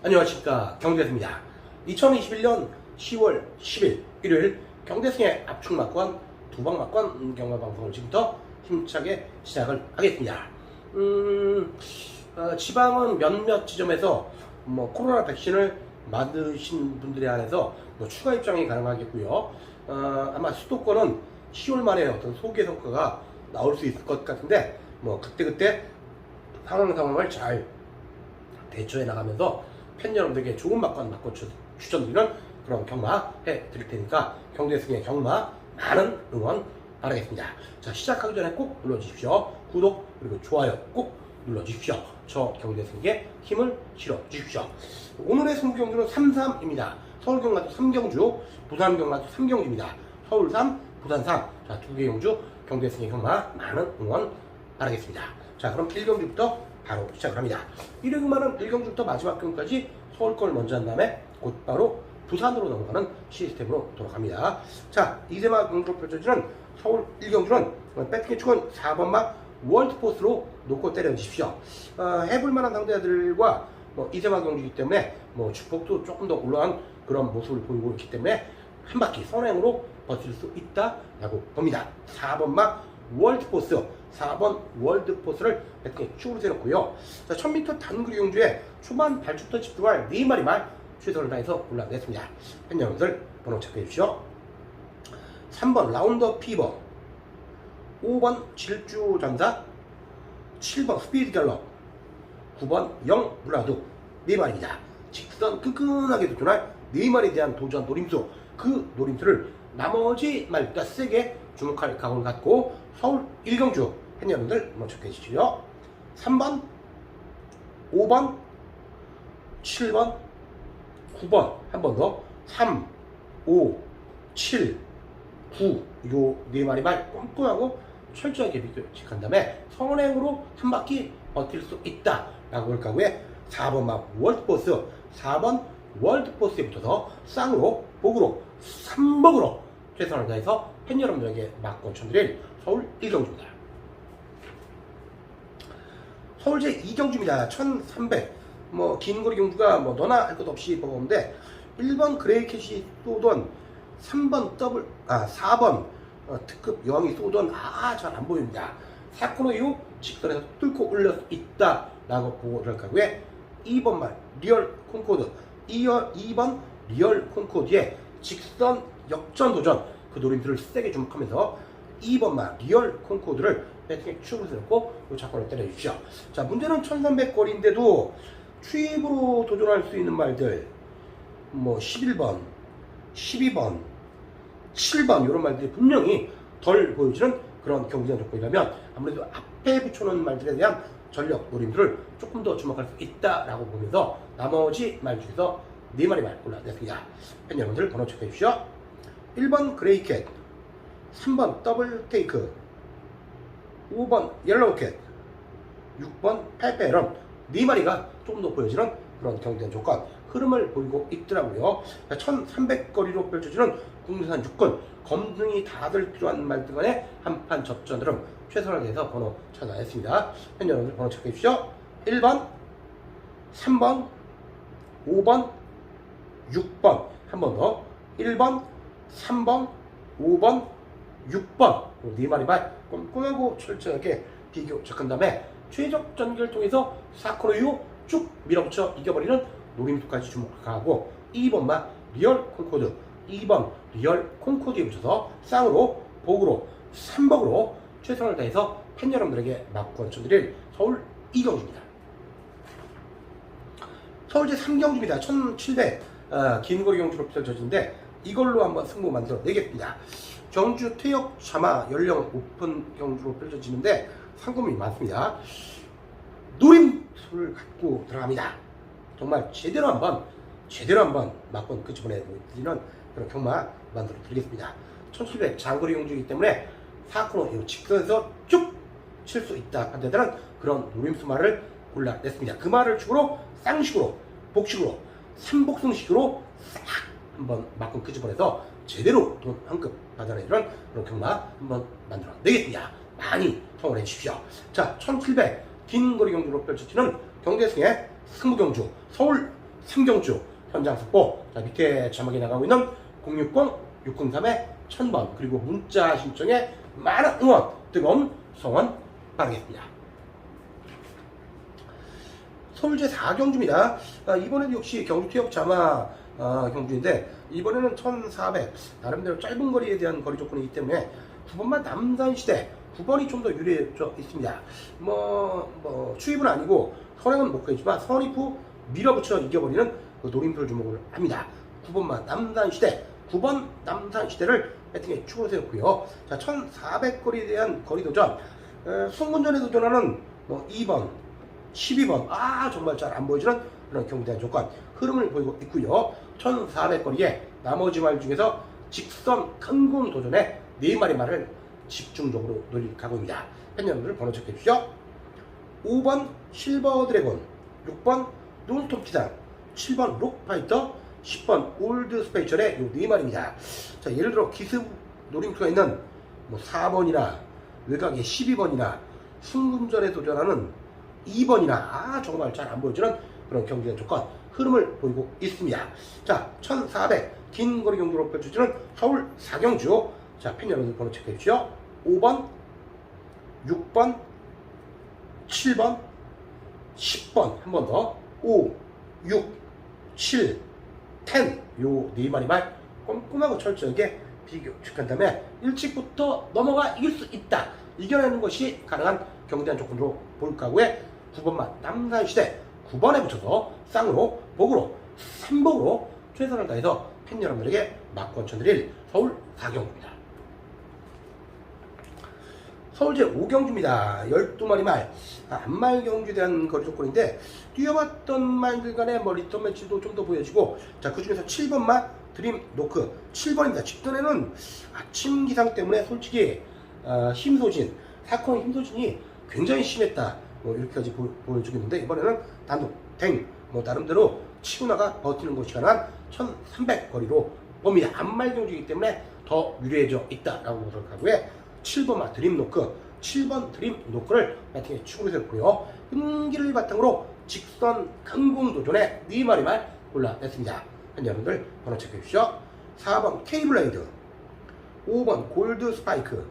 안녕하십니까 경대승입니다. 2021년 10월 10일 일요일 경대승의 압축 막권 두방 막권 경마 방송을 지금부터 힘차게 시작을 하겠습니다. 음, 어, 지방은 몇몇 지점에서 뭐 코로나 백신을 맞으신 분들에 한해서 뭐 추가 입장이 가능하겠고요. 어, 아마 수도권은 10월 말에 어떤 소개 성과가 나올 수 있을 것 같은데 뭐 그때그때 상황 상황을 잘 대처해 나가면서 팬 여러분들에게 좋은 막고 추- 추천드리는 그런 경마 해 드릴 테니까 경대승의 경마 많은 응원 바라겠습니다. 자 시작하기 전에 꼭 눌러주십시오. 구독 그리고 좋아요 꼭 눌러주십시오. 저 경대승에게 힘을 실어 주십시오. 오늘의 승부 경주는 3-3입니다. 서울 경마도 3경주, 부산 경마도 3경주입니다. 서울 3, 부산 3. 자, 두 개의 경주, 경대승의 경마 많은 응원 바라겠습니다. 자, 그럼 1경주부터 바로 시작을 합니다. 1경주만은 1경주부터 마지막 경까지 서울 걸 먼저 한 다음에 곧바로 부산으로 넘어가는 시스템으로 돌아갑니다. 자, 이세마 경주로 펼쳐지는 서울 1경주는 배팅의 축은 4번막 월드포스로 놓고 때려주십시오. 어, 해볼 만한 상대들과 뭐 이세마 경주이기 때문에 뭐 축복도 조금 더 올라간 그런 모습을 보이고 있기 때문에 한 바퀴 선행으로 버틸 수 있다라고 봅니다. 4번막 월드포스 4번 월드포스를 배팅에 축으로 세놓고요. 자, 1000m 단거리 경주에 초반 발주부터 집중할 4마리만 최선을 다해서 골라냈습니다. 팬 여러분들 번호 체크해 주십시오. 3번 라운더 피버 5번 질주 전사 7번 스피드 갤럽 9번 영 블라드 4마리입니다. 직선 끈끈하게 도전할 4마리에 대한 도전 노림수 그 노림수를 나머지 말보다 세게 주목할 각오를 갖고 서울 1경주 팬 여러분들 먼저 체크해 주시죠. 3번 5번 7번 9번. 한 번 더. 3, 5, 7, 9 요 네 마리 말 꼼꼼하고 철저하게 비교직한 다음에 선행으로 한 바퀴 버틸 수 있다 라고 할 각오에 4번 막 월드포스 4번 월드포스에 붙어서 쌍으로 복으로 3번으로 최선을 다해서 팬 여러분들에게 막고 전드릴 서울 1경주입니다. 서울제 2경주입니다. 1300 뭐 긴 거리 경주가 뭐 너나 할것 없이 보는데 1번 그레이캣이 쏘던 3번 더블 아 4번 어, 특급 여왕이 쏘던 아 잘 안 보입니다. 사코노 이후 직선에서 뚫고 올려 있다 라고 보고를 가고에 2번 말 리얼 콩코드 2열 2번 리얼 콩코드의 직선 역전 도전 그 노림수를 세게 주목하면서 2번 말 리얼 콩코드를 배팅에 추브를 세웠고 이 작권을 때려주십시오. 자 문제는 1300거리인데도 추입으로 도전할 수 있는 말들 뭐 11번 12번 7번 이런 말들이 분명히 덜 보여지는 그런 경쟁 조건이라면 아무래도 앞에 붙여놓은 말들에 대한 전력 노림들을 조금 더 주목할 수 있다라고 보면서 나머지 말 중에서 네 마리 말 골라냈습니다. 팬 여러분들 번호 체크해 주시죠. 1번 그레이캣 3번 더블 테이크 5번 옐로우캣 6번 페페런 네 마리가 조금 더 보여지는 그런 경쟁 조건 흐름을 보이고 있더라고요. 1300거리로 펼쳐지는 국내산 육군 검증이 다들 필요한 말들 간의 한판 접전 흐름 최선을 다해서 번호 찾아냈습니다. 팬 여러분들 번호 체크해 주시죠. 1번, 3번, 5번, 6번 한 번 더 1번, 3번, 5번, 6번 네 마리 말 꼼꼼하고 철저하게 비교 체크한 다음에 최적 전개를 통해서 4코너 이후 쭉 밀어붙여 이겨버리는 노림수까지 주목하고 2번만 리얼 콩코드 2번 리얼 콩코드에 붙여서 쌍으로 복으로 3복으로 최선을 다해서 팬 여러분들에게 막권 쳐드릴 서울 이경주입니다. 서울제 3경주입니다. 1700 어, 긴 거리 경주로 펼쳐지는데 이걸로 한번 승부 만들어 내겠습니다. 경주 퇴역 자마 연령 오픈 경주로 펼쳐지는데 상금이 많습니다. 노림수를 갖고 들어갑니다. 정말 제대로 한번 제대로 한번 막권 끄집어내 보이는 그런 경마 만들어 드리겠습니다. 1700 장거리 경주이기 때문에 4코너 이 직선에서 쭉 칠 수 있다 한 데들은 그런 노림수 말을 골라냈습니다. 그 말을 축으로 쌍식으로 복식으로 삼복승식으로 싹 한번 막권 끄집어내서 제대로 돈 한급 받아내는 그런 경마 한번 만들어 내겠습니다. 많이 성원해 주십시오. 자, 1700 긴거리 경주로 펼쳐지는 경대승의 승부경주 서울 삼경주 현장 속보 자 밑에 자막이 나가고 있는 060 603에 1000번 그리고 문자 신청에 많은 응원 뜨거운 성원 바라겠습니다. 서울제 4경주입니다. 아, 이번에도 역시 경주 투역 자마 아, 경주인데 이번에는 1400 나름대로 짧은 거리에 대한 거리 조건이기 때문에 9번만 남산시대 9번이 좀 더 유리해져 있습니다. 뭐, 뭐 추입은 아니고 선행은 못 가겠지만 선입 후 밀어붙여 이겨버리는 그 노림표를 주목을 합니다. 9번만 남산시대 9번 남산시대를 배팅에 축으로 세웠고요. 자 1400거리에 대한 거리 도전 에, 송문전에 도전하는 뭐 2번 12번 아 정말 잘 안 보여주는 그런 경대한 조건 흐름을 보이고 있고요 1400거리에 나머지 말 중에서 직선 큰공 도전에 네 마리 말을 집중적으로 놀릴 각오입니다. 팬 여러분들 번호 체크해 주시죠 5번 실버 드래곤 6번 논스톱 기상 7번 록파이터 10번 올드 스페이셜의 요네 마리입니다. 자 예를 들어 기습 노림수가 있는 뭐 4번이나 외곽의 12번이나 승금전에 도전하는 2번이나 아 정말 잘 안 보여주는 그런 경기의 조건 흐름을 보이고 있습니다. 자, 1400 긴 거리 경주로 펼쳐지는 서울 사경주. 자 팬 여러분들 번호 체크해 주시죠. 5번, 6번, 7번, 10번. 한 번 더. 5, 6, 7, 10 요 네 마리 말 꼼꼼하고 철저하게 비교 체크한 다음에 일찍부터 넘어가 이길 수 있다. 이겨내는 것이 가능한 경대한 조건으로 볼 각오에 9번만 남산 시대 9번에 붙여서 쌍으로 복으로 삼복으로 최선을 다해서 팬 여러분들에게 막권 쳐드릴 서울 4경주입니다. 서울 제 5경주입니다. 12마리 말. 아, 안말 경주에 대한 거리 조건인데 뛰어봤던 말들 간의 뭐 리턴 매치도 좀 더 보여지고 자 그중에서 7번만 드림 노크. 7번입니다. 직전에는 아침 기상 때문에 솔직히 아, 힘소진 사건의 힘소진이 굉장히 심했다 뭐 이렇게까지 보, 보여주겠는데 이번에는 단독 댕뭐 나름대로 치고 나가 버티는 것이 가능한 1300 거리로 봅니다. 안말 경주이기 때문에 더 유리해져 있다라고 생각하고요. 7번마 드림 노크 7번 드림 노크를 배팅에 축으로 세웠고요. 끈기를 바탕으로 직선 강공 도전에 네 마리 말 골라냈습니다. 한 여러분들 번호 체크해 주시죠 4번 케이블레이드 5번 골드 스파이크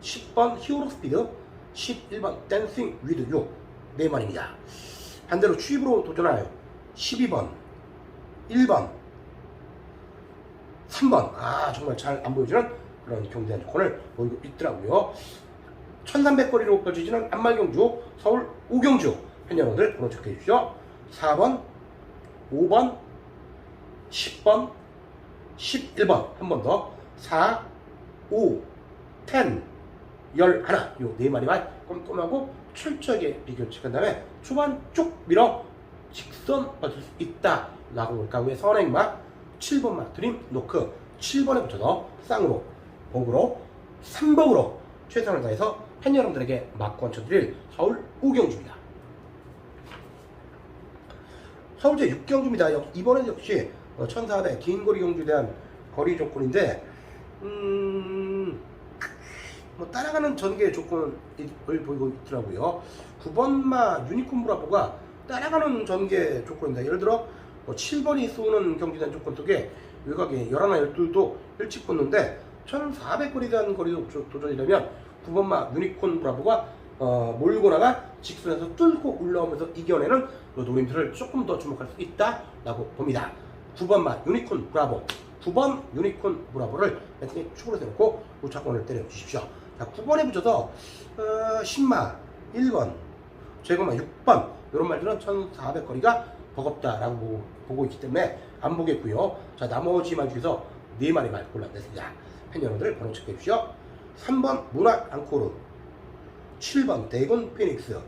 10번 히어로 스피드 11번 댄싱 위드 유네 마리입니다. 반대로 추입으로 도전하여 12번 1번 3번. 아 정말 잘 안 보여주는 그런 경대한 조건을 보이고 있더라고요. 1300거리로 펼쳐지는 안말경주 서울 오경주. 팬 여러분들 번호 체크해 주시죠 4번 5번 10번 11번. 한 번 더. 4, 5, 10, 11 요네 마리만 꼼꼼하고 철저하게 비교 체크한 다음에 초반 쭉 밀어 직선 받을 수 있다 라고 볼까 후에 선행마 7번마 드림 노크 7번에 붙여서 쌍으로 복으로 3복으로 최선을 다해서 팬 여러분들에게 막권 쳐 드릴 서울 오경주입니다 서울제 6경주입니다. 역- 이번엔 역시 1400 긴거리 경주에 대한 거리 조건인데 음, 뭐 따라가는 전개 조건을 보이고 있더라고요. 9번마 유니콘 브라보가 따라가는 전개 조건입니다. 예를 들어 뭐 7번이 쏘는 경기단 조건 속에 외곽에 11, 12도 일찍 붙는데 1400거리에 대한 거리 도- 도전이라면 9번마 유니콘 브라보가 어, 몰고 나가 직선에서 뚫고 올라오면서 이겨내는 그 노림표를 조금 더 주목할 수 있다라고 봅니다. 9번마 유니콘 브라보 9번 유니콘 브라보를 멘트에 축으로 세놓고 우차권을 때려 주십시오. 자, 9번에 붙여서 어, 10마 1번 제거마 6번 이런 말들은 1400 거리가 버겁다라고 보고, 보고 있기 때문에 안 보겠고요. 자 나머지 말 중에서 네 마리 말 골라냈습니다. 팬 여러분들 번호 체크해 주시죠. 3번 문학 앙코르 7번 대건 피닉스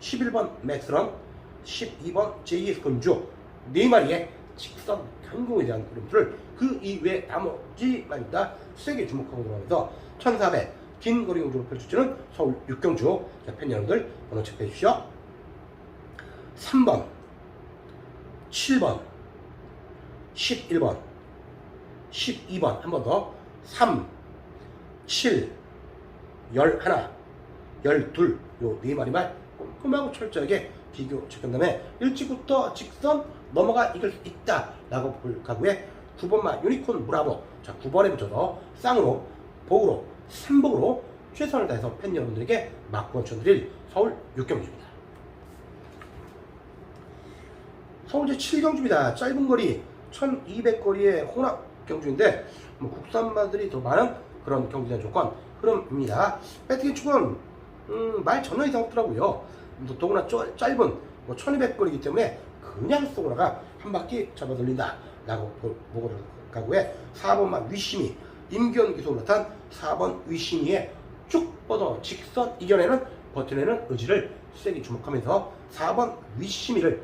11번 맥스런 12번 JS 건주 네 마리의 직선 강공에 대한 그림들을 그 이외 나머지 말다 세게 주목하고 들어가면서 1400 긴 거리 경주로 펼쳐지는 서울 육경주 자, 팬 여러분들 번호 체크해 주시죠 3번 7번 11번 12번 한 번 더. 3 7 11 12 요네 마리만 꼼꼼하고 철저하게 비교 체크한 다음에 일찍부터 직선 넘어가 이길 수 있다 라고 볼 각오에 9번마 유니콘 브라보 자 9번에 붙여서 쌍으로 복으로 삼복으로 최선을 다해서 팬 여러분들에게 막고 전드릴 서울 6경주입니다. 서울제 7경주입니다. 짧은 거리 1200거리의 혼합 경주인데 뭐 국산마들이 더 많은 그런 경기장 조건 흐름입니다. 배트기 축은 음, 말 전혀 이상 없더라고요. 또 더구나 쩌- 짧은 뭐 1200거리이기 때문에 그냥 쏘거나가 한 바퀴 잡아 돌린다 라고 보고 가고에 4번만 위심이 임기현 기속으로 나탄 4번 위심이의 쭉 뻗어 직선 이겨내는 버텨내는 의지를 세게 주목하면서 4번 위심이를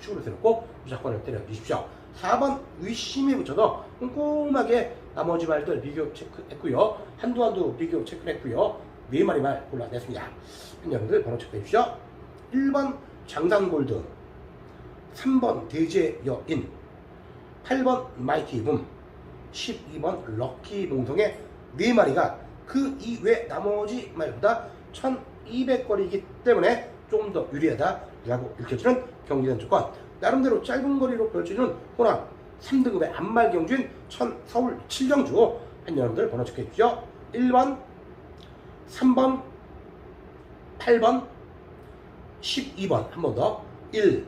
축으로 세놓고 무조건을 때려주십시오. 4번 위심이 붙여서 꼼꼼하게 나머지 말들 비교 체크했고요. 한두 한두 비교 체크를 했고요. 네 마리 말 골라냈습니다. 여러분들 번호 체크해 주십시오. 1번 장단골드 3번 대제 여인 8번 마이티 붐 12번 럭키 봉성의 네 마리가 그 이외 나머지 말보다 1200거리이기 때문에 좀더 유리하다라고 읽혀지는 경기전 조건 나름대로 짧은 거리로 펼쳐지는 호남 3등급의 안말 경주인 천 서울 7경주 팬 여러분들 번호 체크해 주십시오. 1번 3번 8번 12번. 한 번 더. 1,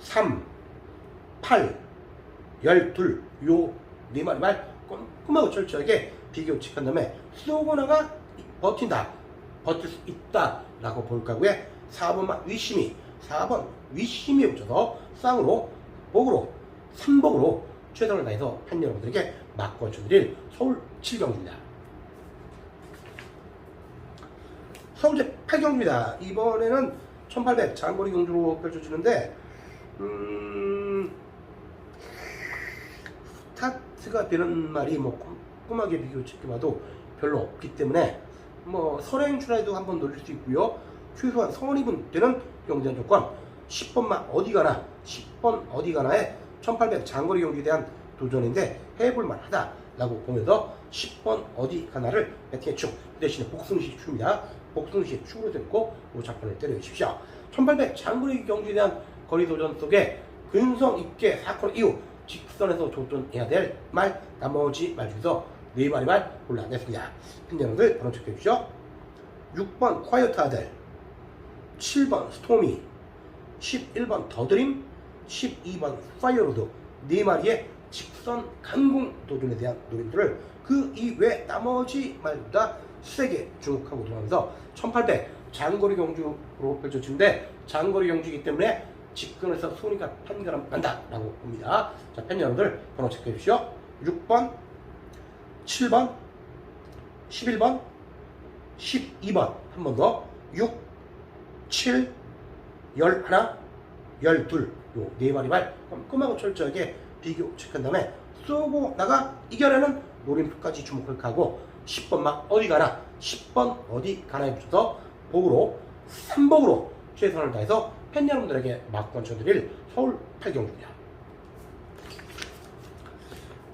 3, 8, 12, 요네 마리. 말 꼼꼼하고 철저하게 비교 체크한 다음에 쏘고나가 버틴다. 버틸 수 있다 라고 볼 거고요 4번만 위심이 4번 위심이 붙여서 쌍으로 복으로 삼복으로 최선을 다해서 팬 여러분들에게 막고쳐드릴 서울 7경주입니다. 서울제 8경주입니다. 이번에는 1800 장거리 경주로 펼쳐지는데 음, 스타트가 되는 말이 뭐 꼼꼼하게 비교 체크봐도 별로 없기 때문에 뭐 선행출에도 한번 노릴 수 있고요. 최소한 선입은 되는 경쟁 조건 10번만 어디 가나 10번 어디 가나에 1800 장거리 경기에 대한 도전인데 해볼 만하다라고 보면서 10번 어디 가나를 배팅의 축 대신에 복승시 축입니다. 복승시 축으로 이 작품을 때려주십시오. 1800 장거리 경기에 대한 거리 도전 속에 근성 있게 사건 이후 직선에서 도전해야 될 말 나머지 말 중에서 네 마리 말 골라냈습니다. 팬여러분들 번호 체크해 주시죠. 6번 콰이어트 아들 7번 스토미 11번 더드림 12번 파이어로드 네 마리의 직선 강공 도전에 대한 노림들을 그 이외 나머지 말보다 세게 주목하고 들어가면서 1800 장거리 경주로 펼쳐지는데 장거리 경주이기 때문에 직근에서 손이가 판가름 난다라고 봅니다. 자, 팬 여러분들 번호 체크해 주시오. 6번, 7번, 11번, 12번 한 번 더. 6, 7, 11, 12, 요네 마리 말 꼼꼼하고 철저하게 비교 체크한 다음에 쏘고 나가 이겨내는 노림표까지 주목을 가고 10번 막 어디 가나 10번 어디 가나에 붙여서 복으로 3복으로 최선을 다해서 팬 여러분들에게 막 권 쳐드릴 서울 8경주입니다.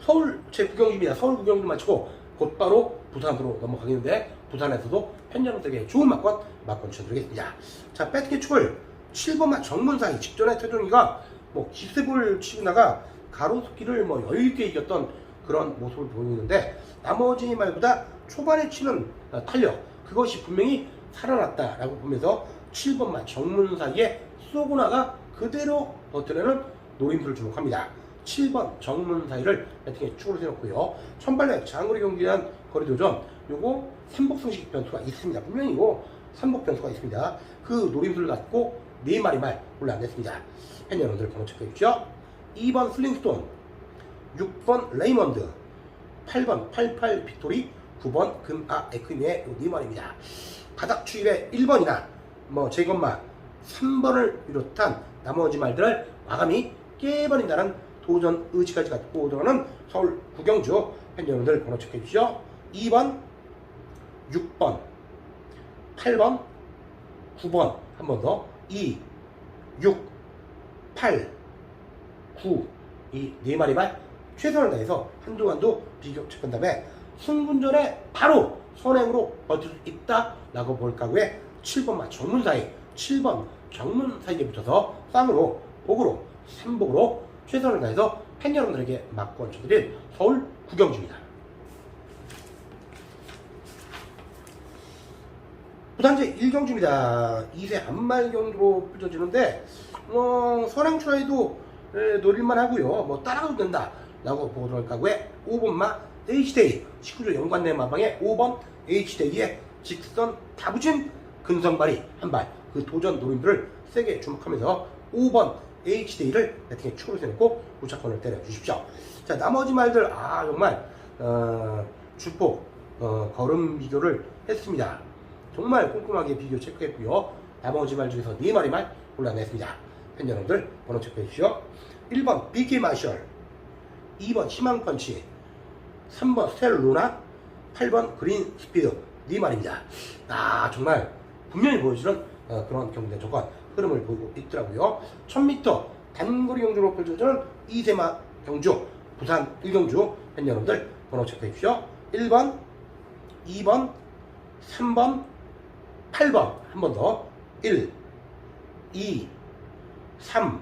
서울 제 9경주입니다. 서울 9경주 마치고 곧바로 부산으로 넘어가겠는데 부산에서도 팬 여러분들에게 좋은 막권 막 권 쳐드리겠습니다. 자, 배트기 축을 7번마 정문상이 직전에 태종이가 뭐 기습을 치고 나가 가로수길을 뭐 여유있게 이겼던 그런 모습을 보이는데 나머지 말보다 초반에 치는 어, 탄력 그것이 분명히 살아났다라고 보면서 7번마 정문 사이에 쏘고 나가 그대로 버텨내는 노림수를 주목합니다. 7번 정문 사이를 배팅에 축으로 세웠고요. 1800 장거리 경기에 대한 거리 도전 요거 삼복승식 변수가 있습니다. 분명히 이거 삼복 변수가 있습니다. 그 노림수를 갖고 네 마리 말 올라왔습니다. 팬 여러분들 번호 체크해 주십시오. 2번 슬링스톤 6번 레이먼드 8번 88 빅토리 9번 금아 에크미의 네 마리입니다. 바닥 추입의 1번이나 뭐 제것만 3번을 비롯한 나머지 말들을 마감이 깨버린다는 도전 의지까지 갖고 들어가는 서울 구경주 팬 여러분들 번호 체크해 주시죠. 2번 6번 8번 9번 한 번 더 2 6 8 9 이 네 마리 말 최선을 다해서 한두 비교 체크한 다음에 승분전에 바로 선행으로 버틸 수 있다라고 볼 각오에 7번만 전문사에 7번 정문 사이에 붙여서 쌍으로 복으로 삼복으로 최선을 다해서 팬 여러분들에게 막고 얹혀드릴 서울 구경주입니다. 부산제 1경주입니다. 2세 한말 경주로 펼쳐지는데 뭐 선행추라에도 노릴만 하고요. 뭐 따라가도 된다 라고 보도록 하고요. 5번마 H데이 19조 연관내 마방의 5번 H데이의 직선 다부진 근성발이 한 발 그 도전 노림들을 세게 주목하면서 5번 H데이를 배팅에 추를 세우고 우차권을 때려 주십시오. 자 나머지 말들 아 정말 어, 주폭 어, 걸음 비교를 했습니다. 정말 꼼꼼하게 비교 체크했고요. 나머지 말 중에서 네 마리만 골라냈습니다. 팬 여러분들 번호 체크해 주시오. 1번 비키 마셜 2번 희망펀치 3번 스텔 루나 8번 그린 스피드 네 말입니다. 아 정말 분명히 보여주는 어, 그런 경대 조건 흐름을 보이고 있더라고요. 1000m 단거리 경주로 펼쳐지는 이세마 경주 부산 1경주. 팬 여러분들 번호 체크해 주시오. 1번 2번 3번 8번. 한 번 더. 1 2 3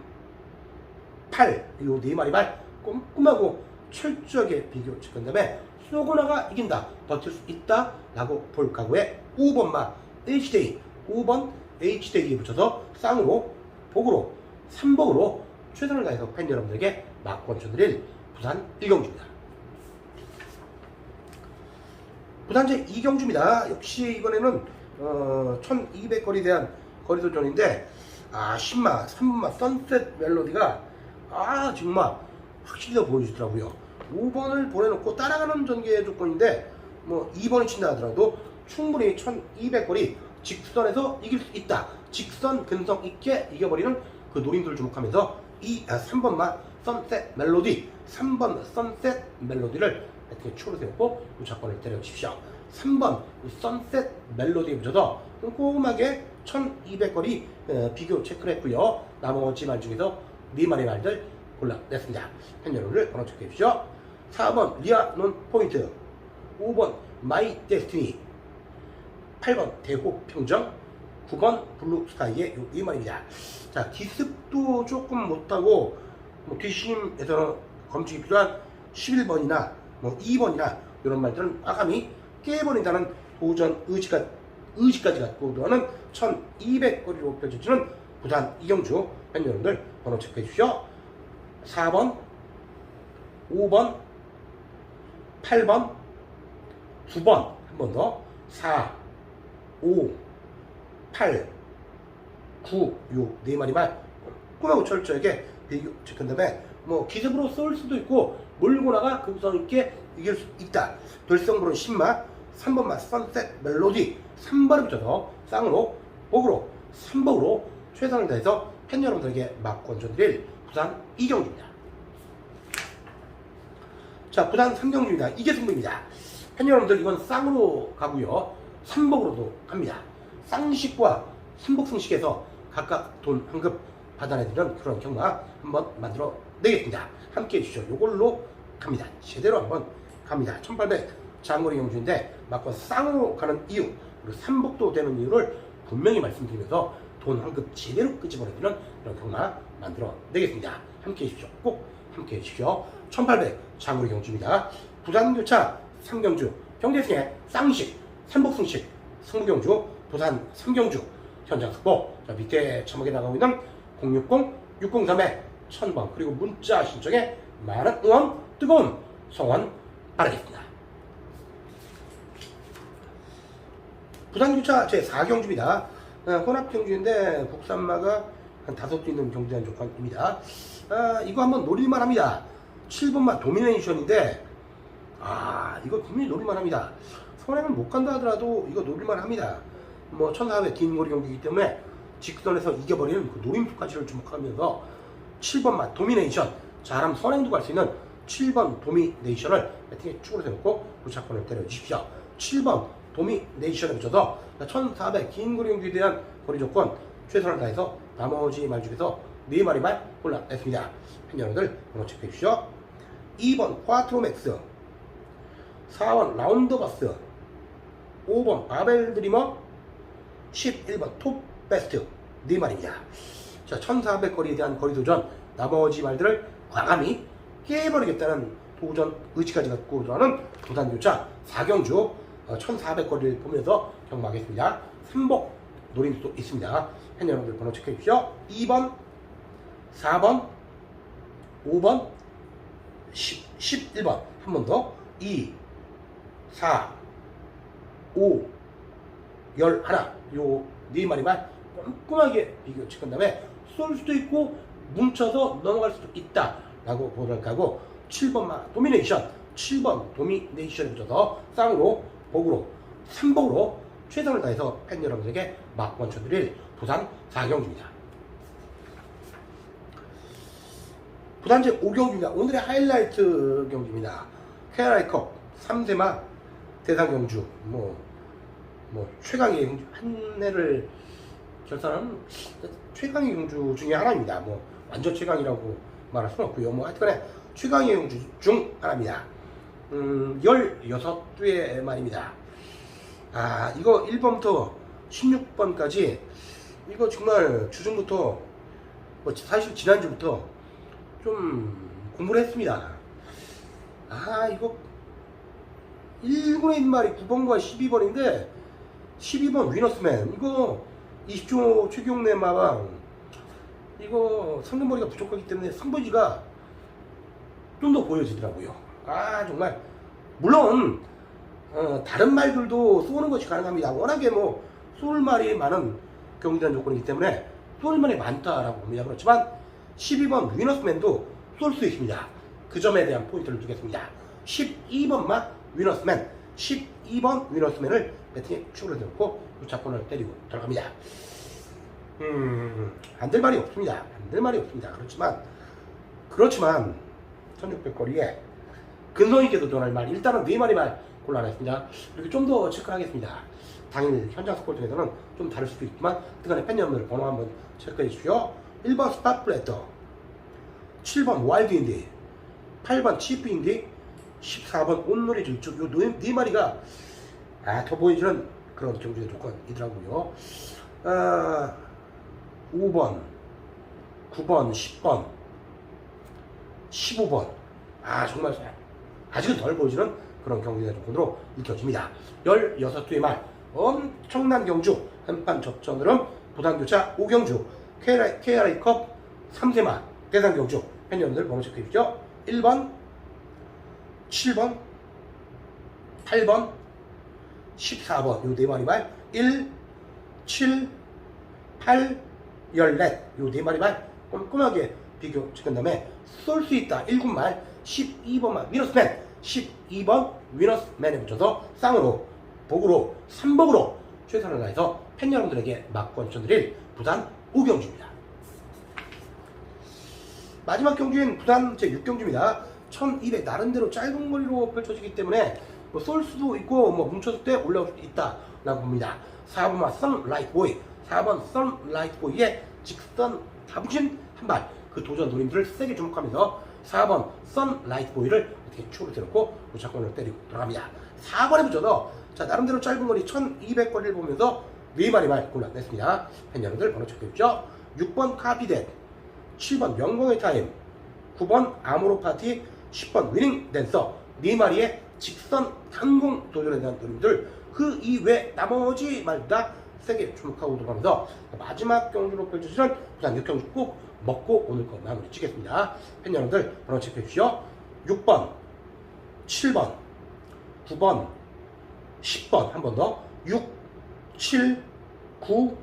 8요네 마리 말 꼼꼼하고 철저하게 비교 체크한 다음에 쏘고나가 이긴다. 버틸 수 있다 라고 볼 각오에 5번마 H데이 5번 H데이에 붙여서 쌍으로 복으로 3복으로 최선을 다해서 팬 여러분들에게 막권 쳐드릴 부산 1경주입니다. 부산 제 2경주입니다. 역시 이번에는 어, 1200거리에 대한 거리 도전인데 아 10마 3마 선셋 멜로디가 아 정말 확실히 더 보여주더라고요. 5번을 보내놓고 따라가는 전개 조건인데 뭐 2번이 친다 하더라도 충분히 1200거리 직선에서 이길 수 있다. 직선 근성 있게 이겨버리는 그 노림들을 주목하면서 이 아, 3번마 선셋 멜로디 3번 선셋 멜로디를 이렇게 추로 세우고 우차권을 때려주십시오. 3번 선셋 멜로디에 붙여서 꼼꼼하게 1200거리 어, 비교 체크를 했고요. 나머지 말 중에서 네 마리 말들 골라냈습니다. 팬 여러분들 번호 체크해 주시죠 4번 리아 논 포인트 5번 마이 데스티니 8번 대호 평정 9번 블루 스카이의 이 말입니다. 자 기습도 조금 못하고 뭐 뒷심에서는 검증이 필요한 11번이나 뭐 2번이나 이런 말들은 아감이 깨버린다는 도전 의지가 의지까지 갖고 들어는 1200거리로 펼쳐지는 부산 이경주 팬 여러분들 번호 체크해 주십시오. 4번 5번 8번 9번 한 번 더 4 5 8 9 6네 마리만 꼼꼼하고 철저하게 비교 체크한 다음에 뭐 기습으로 쏠 수도 있고 몰고 나가 급성 있게 이길 수 있다 돌성부는 10마 3번마 선셋 멜로디 3번을 붙여서 쌍으로 복으로 3복으로 최선을 다해서 팬 여러분들에게 막 권 전드릴 부산 이경주입니다 자, 부산 삼경주입니다. 이게 승부입니다. 팬 여러분들 이건 쌍으로 가고요. 삼복으로도 갑니다. 쌍식과 삼복승식에서 각각 돈 환급 받아내드리는 그런 경마 한번 만들어 내겠습니다. 함께 해주시죠. 요걸로 갑니다. 제대로 한번 갑니다. 1800 장거리 경주인데 맞고 쌍으로 가는 이유 그리고 삼복도 되는 이유를 분명히 말씀드리면서 돈 환급 제대로 끄집어내드리는 그런 경마 만들어 내겠습니다. 함께 해주십시오. 꼭 함께 해주십시오. 1800 장거리 경주입니다. 부산교차 삼경주 경대승의 쌍식 삼복승식 성부경주 부산 삼경주 현장 특보 자, 밑에 처막에 나가고 있는 060-603에 1000번 그리고 문자 신청에 많은 응원 뜨거운 성원 바라겠습니다. 부산교차 제4경주입니다. 어, 혼합경주인데 국산마가 한 다섯 개 있는 경주한 조건입니다. 아, 이거 한번 노릴만 합니다. 7번마 도미네이션인데, 아, 이거 분명히 노릴만 합니다. 선행은 못 간다 하더라도 이거 노릴만 합니다. 뭐, 1400 긴 거리 경기이기 때문에 직선에서 이겨버리는 그 노림수까지를 주목하면서 7번마 도미네이션, 잘하면 선행도 갈 수 있는 7번 도미네이션을 배팅에 축으로 세우고 부착권을 때려주십시오. 7번 도미네이션에 붙여서 1400 긴 거리 경기에 대한 거리 조건 최선을 다해서 나머지 말 중에서 네 마리 말 골라냈습니다. 팬 여러분들 번호 체크해 주시죠. 2번 콰트로맥스 4번 라운드버스 5번 바벨 드리머 11번 톱 베스트 네 말입니다. 자, 1400거리에 대한 거리 도전, 나머지 말들을 과감히 깨버리겠다는 도전 의지까지 갖고 들어가는 부산교차 4경주 1400거리를 보면서 경마하겠습니다. 삼복 노림수도 있습니다. 팬 여러분들 번호 체크해 주십시오. 2번, 4번, 5번, 10, 11번 한 번 더 2, 4, 5, 11 요네 마리만 꼼꼼하게 비교 체크한 다음에 쏠 수도 있고 뭉쳐서 넘어갈 수도 있다 라고 보도록 하고 7번만 도미네이션. 7번 도미네이션에 붙여서 쌍으로 복으로 3복으로 최선을 다해서 팬 여러분들에게 막번 쳐드릴 부산 4경주입니다. 부산제 5경주입니다. 오늘의 하이라이트 경주입니다. KRI컵 3세마 대상 경주 뭐, 뭐 최강의 경주 한 해를 결산하는 최강의 경주 중에 하나입니다. 뭐 완전 최강이라고 말할 수는 없고요. 뭐 하여튼간에 최강의 경주 중 하나입니다. 음, 16회 말입니다. 아, 이거 1번부터 16번까지 이거 정말 주중부터 뭐 사실 지난주부터 좀 공부를 했습니다. 아, 이거 1군에 있는 말이 9번과 12번인데 12번 위너스맨 이거 20조 최경래 마방 이거 상금머리가 부족하기 때문에 상보지가 좀 더 보여지더라고요. 아 정말 물론 어, 다른 말들도 쏘는 것이 가능합니다. 워낙에 뭐 쏠 말이 많은 경기단 조건이기 때문에 쏠 말이 많다라고 봅니다. 그렇지만 12번 위너스맨도 쏠 수 있습니다. 그 점에 대한 포인트를 두겠습니다. 12번만 위너스맨 12번 위너스맨을 배팅에 추가로 넣고 우차권을 때리고 들어갑니다. 음, 안 될 말이 없습니다. 안 될 말이 없습니다. 그렇지만, 그렇지만, 1600 거리에 근성 있게 도전할 말, 일단은 네 마리 말 골라냈습니다. 이렇게 좀 더 체크하겠습니다. 당일 현장 스콜 중에서는 좀 다를 수도 있지만, 그간의 팬 여러분들 번호 한번 체크해 주십시오. 1번 스팟 플래터, 7번 와일드 인디, 8번 치프 인디, 14번 온놀이 질주, 요네 마리가, 아, 더 보여주는 그런 경주의 조건이더라고요. 아, 5번, 9번, 10번, 15번. 아, 정말 아직은 덜 보여지는 그런 경기의 조건으로 읽혀집니다. 16두의 말, 엄청난 경주, 한판 접전으로 부산교차 5경주, KRI, KRI컵 3세마 대상 경주, 팬 여러분들 번호 체크해 주십시오. 1번, 7번, 8번, 14번, 요 네 마리 말, 1, 7, 8, 14, 요 네 마리 말 꼼꼼하게 비교 체크한 다음에 쏠 수 있다. 1군 말 12번만 위너스맨. 12번 위너스맨에 붙여서 쌍으로 복으로 3복으로 최선을 다해서 팬 여러분들에게 막권 쳐드릴 부산 5경주입니다. 마지막 경주인 부산 제6경주입니다. 1200 나름대로 짧은 거리로 펼쳐지기 때문에 뭐 쏠 수도 있고 뭐 뭉쳤을 때 올라올 수도 있다라고 봅니다. 4번만 선라이트 보이 4번 선라이트 보이의 직선 잡으신 한발 그 도전 노림들을 세게 주목하면서 4번 선라이트 보이를 어떻게 추로 들었고 우차권을 때리고 들어갑니다. 4번에 붙여서 자 나름대로 짧은 거리 1200거리를 보면서 네 마리 말 골라냈습니다. 팬 여러분들 번호 체크해주죠. 6번 카피덱 7번 영광의 타임 9번 아모로 파티 10번 위닝 댄서 네 마리의 직선 항공 도전에 대한 노림들 그 이외 나머지 말다 세게 주목하고 들어가면서 마지막 경주로 펼쳐지는 부산 6경주 꼭 먹고 오늘 거 마무리 치겠습니다. 팬 여러분들 번호 체크해 주시오. 6번, 7번, 9번, 10번 한 번 더. 6, 7, 9,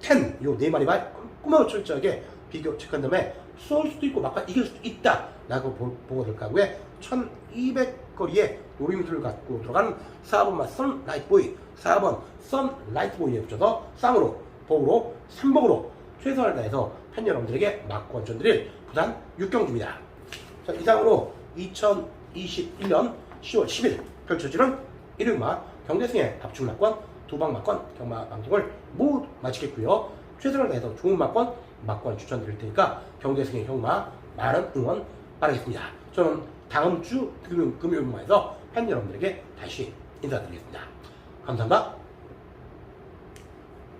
10. 요 네 마리 말 꼼꼼하고 철저하게 비교 체크한 다음에 쏠 수도 있고 막판 이길 수도 있다. 라고 보, 보고 들 가고에 1200거리에 노림수를 갖고 들어간 4번만 선라이트보이 4번 선라이트보이에 붙여서 쌍으로 복으로 3복으로 최선을 다해서 팬 여러분들에게 막권 전드릴 부산 6경주입니다. 자, 이상으로 2021년 10월 10일 펼쳐지는 일요일마 경대승의 압축 막권, 두방 막권, 경마 방송을 모두 마치겠고요. 최선을 다해서 좋은 막권, 막권 추천드릴 테니까 경대승의 경마 많은 응원 바라겠습니다. 저는 다음 주 금요, 금요일마에서 팬 여러분들에게 다시 인사드리겠습니다. 감사합니다.